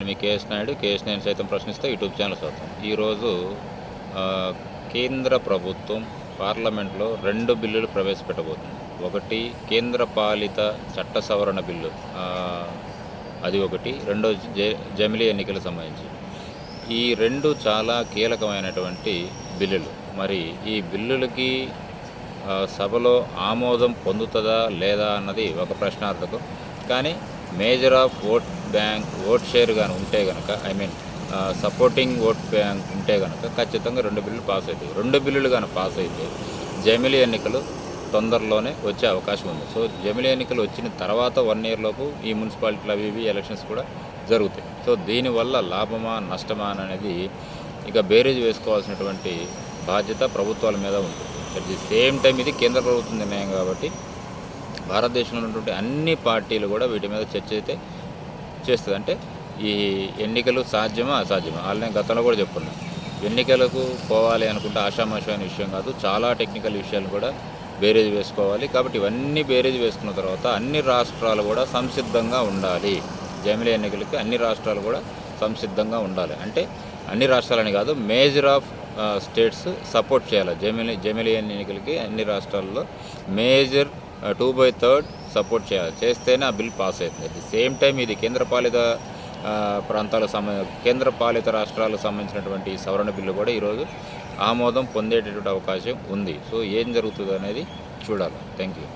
మీ KS Naidu KS Naidu సైతం ప్రశ్నిస్తే YouTube channel అవుతాం ఈరోజు కేంద్ర ప్రభుత్వం పార్లమెంట్లో రెండు బిల్లులు ప్రవేశపెట్టబోతుంది. ఒకటి కేంద్ర పాలిత చట్ట సవరణ బిల్లు. అది ఒకటి. రెండో జె జమిలీ ఎన్నికలకు సంబంధించి. ఈ రెండు చాలా కీలకమైనటువంటి బిల్లులు. మరి ఈ బిల్లులకి సభలో ఆమోదం పొందుతుందా లేదా అన్నది ఒక ప్రశ్నార్థకం. కానీ major of vote bank vote share కానీ ఉంటే కనుక I mean supporting vote bank ఉంటే కనుక ఖచ్చితంగా రెండు బిల్లులు పాస్ అవుతాయి. రెండు బిల్లులు కానీ పాస్ అయితే జమిలీ ఎన్నికలు తొందరలోనే వచ్చే అవకాశం ఉంది. సో జమిలీ ఎన్నికలు వచ్చిన తర్వాత వన్ ఇయర్ లోపు ఈ మున్సిపాలిటీలు అవి ఇవి ఎలక్షన్స్ కూడా జరుగుతాయి. సో దీనివల్ల లాభమా నష్టమా అనేది ఇక బేరేజ్ వేసుకోవాల్సినటువంటి బాధ్యత ప్రభుత్వాల మీద ఉంటుంది. అట్ ది సేమ్ టైం ఇది కేంద్ర ప్రభుత్వం నిర్ణయం కాబట్టి భారతదేశంలో ఉన్నటువంటి అన్ని పార్టీలు కూడా వీటి మీద చర్చ అయితే చేస్తుంది. అంటే ఈ ఎన్నికలు సాధ్యమా అసాధ్యమా? ఆల్రెడీ గతంలో కూడా చెప్పుకున్నాం. ఎన్నికలకు పోవాలి అనుకుంటే ఆషామాషి అనే విషయం కాదు. చాలా టెక్నికల్ విషయాలు కూడా బేరేజ్ వేసుకోవాలి. కాబట్టి ఇవన్నీ బేరేజ్ వేసుకున్న తర్వాత అన్ని రాష్ట్రాలు కూడా సంసిద్ధంగా ఉండాలి. జమిలీ ఎన్నికలకి అన్ని రాష్ట్రాలు కూడా సంసిద్ధంగా ఉండాలి. అంటే అన్ని రాష్ట్రాలని కాదు మేజర్ ఆఫ్ స్టేట్స్ సపోర్ట్ చేయాలి. జమిలీ జమిలీ ఎన్నికలకి అన్ని రాష్ట్రాల్లో major two by third support చేయాలి చేస్తేనే ఆ బిల్ పాస్ అవుతుంది అట్ ది సేమ్ టైం ఇది కేంద్రపాలిత ప్రాంతాలకు సంబంధ కేంద్రపాలిత రాష్ట్రాలకు సంబంధించినటువంటి సవరణ బిల్లు కూడా ఈరోజు ఆమోదం పొందేటటువంటి అవకాశం ఉంది. సో ఏం జరుగుతుంది అనేది చూడాలి. Thank you